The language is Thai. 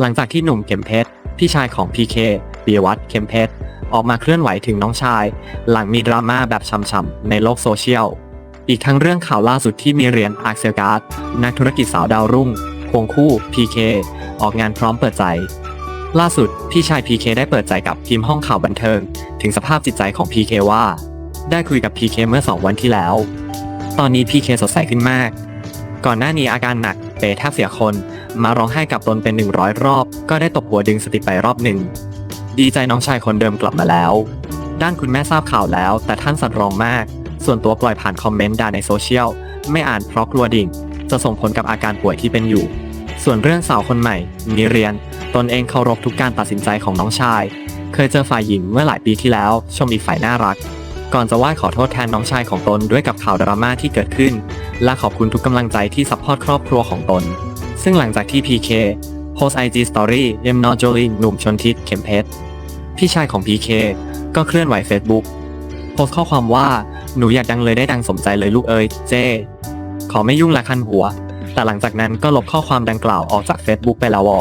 หลังจากที่หนุ่มเข็มเพชรพี่ชายของ PK ปียวัฒน์เข็มเพชรออกมาเคลื่อนไหวถึงน้องชาย หลังมีดราม่าแบบช่ำๆในโลกโซเชียล อีกทั้งเรื่องข่าวล่าสุดที่มีเรียนอาร์เซลการ์ดนักธุรกิจสาวดาวรุ่งควงคู่ PK ออกงานพร้อมเปิดใจ ล่าสุดพี่ชาย PK ได้เปิดใจกับทีมห้องข่าวบันเทิง ถึงสภาพจิตใจของ PK ว่า ได้คุยกับ PK เมื่อ 2 วันที่แล้ว ตอนนี้ PK สดใสขึ้นมาก ก่อนหน้านี้อาการหนักเปแทบเสียคน มาร้องไห้กับตนเป็น100รอบ ก็ได้ตบหัวดึงสติไปรอบหนึ่ง ดีใจน้องชายคนเดิมกลับมาแล้ว ด้านคุณแม่ทราบข่าวแล้ว แต่ท่านสั่นรองมาก ส่วนตัวปล่อยผ่านคอมเมนต์ด่าในโซเชียล ไม่อ่านเพราะกลัวดิ่ง จะส่งผลกับอาการป่วยที่เป็นอยู่ ส่วนเรื่องสาวคนใหม่ มีเรียน ตนเองเคารพทุกการตัดสินใจของน้องชาย เคยเจอฝ่ายหญิงเมื่อหลายปีที่แล้ว ชมอีกฝ่ายน่ารัก ก่อนจะไหว้ขอโทษแทนน้องชายของตนด้วยกับข่าวดราม่าที่เกิดขึ้น และขอบคุณทุกกำลังใจที่ซัพพอร์ตครอบครัวของตน ซึ่งหลังจากที่ PK โพสไอจีสตอรี่เยมนอโจลินหนุ่มชนทิศเข็มเพชรพี่ชายของ PK ก็เคลื่อนไหว Facebook โพสข้อความว่าหนูอยากดังเลยได้ดังสมใจเลยลูกเอ้ยเจ ขอไม่ยุ่งละคันหัว แต่หลังจากนั้นก็ลบข้อความดังกล่าวออกจาก Facebook ไปแล้ววอ